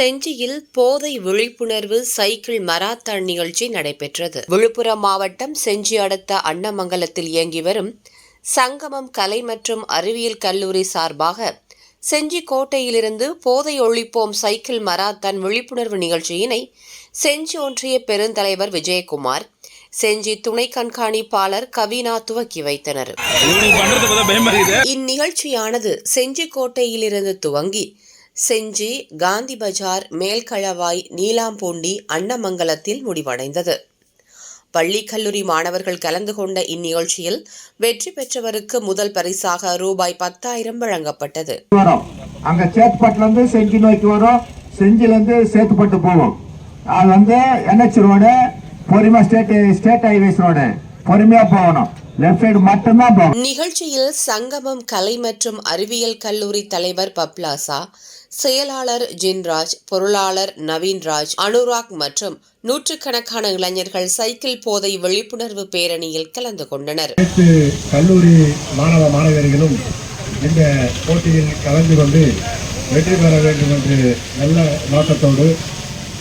செஞ்சியில் போதை விழிப்புணர்வு cycle marathon நிகழ்ச்சி நடைபெற்றது. விழுப்புரம் மாவட்டம் செஞ்சி அடுத்த அன்னமங்கலத்தில் இயங்கி வரும் சங்கமம் கலை மற்றும் அறிவியல் கல்லூரி சார்பாக செஞ்சி கோட்டையிலிருந்து போதை ஒழிப்போம் சைக்கிள் மராத்தான் விழிப்புணர்வு நிகழ்ச்சியினை செஞ்சி ஒன்றிய பெருந்தலைவர் விஜயகுமார் செஞ்சி துணை கண்காணிப்பாளர் கவினா துவக்கி வைத்தனர். இந்நிகழ்ச்சியானது செஞ்சி கோட்டையிலிருந்து துவங்கி செஞ்சி காந்தி பஜார் மேல்களவாய் நீலாம்பூண்டி அன்னமங்கலத்தில் முடிவடைந்தது. பள்ளி கல்லூரி மாணவர்கள் கலந்து கொண்ட இந்நிகழ்ச்சியில் வெற்றி பெற்றவருக்கு முதல் பரிசாக ரூபாய் பத்தாயிரம் வழங்கப்பட்டது. அங்க சேத்துப்பட்டுல இருந்து செஞ்சி நோக்கி வரும். செஞ்சில இருந்து சேத்துப்பட்டு போவோம். அது வந்து என்ஹெச் ரோடு பொறுமையா ஸ்டேட் ஸ்டேட் ஹைவேஸ் ரோடு. பொறுமையா போகணும். நிகழ்ச்சியில் சங்கமம் கலை மற்றும் அறிவியல் கல்லூரி தலைவர் பப்லாசா செயலாளர் ஜின்ராஜ் பொருளாளர் நவீன்ராஜ் அனுராக் மற்றும் நூற்றுக்கணக்கான இளைஞர்கள் சைக்கிள் போதை விழிப்புணர்வு பேரணியில் கலந்து கொண்டனர். கல்லூரி மாணவ மாணவியர்களும் இந்த போட்டியில் கலந்து கொண்டு வெற்றி பெற வேண்டும் என்று நல்ல நோக்கத்தோடு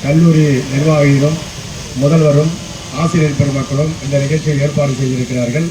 கல்லூரி நிர்வாகிகளும் முதல்வரும் ஆசிரியர் பெருமக்களும் இந்த நிகழ்ச்சியில் ஏற்பாடு செய்திருக்கிறார்கள்.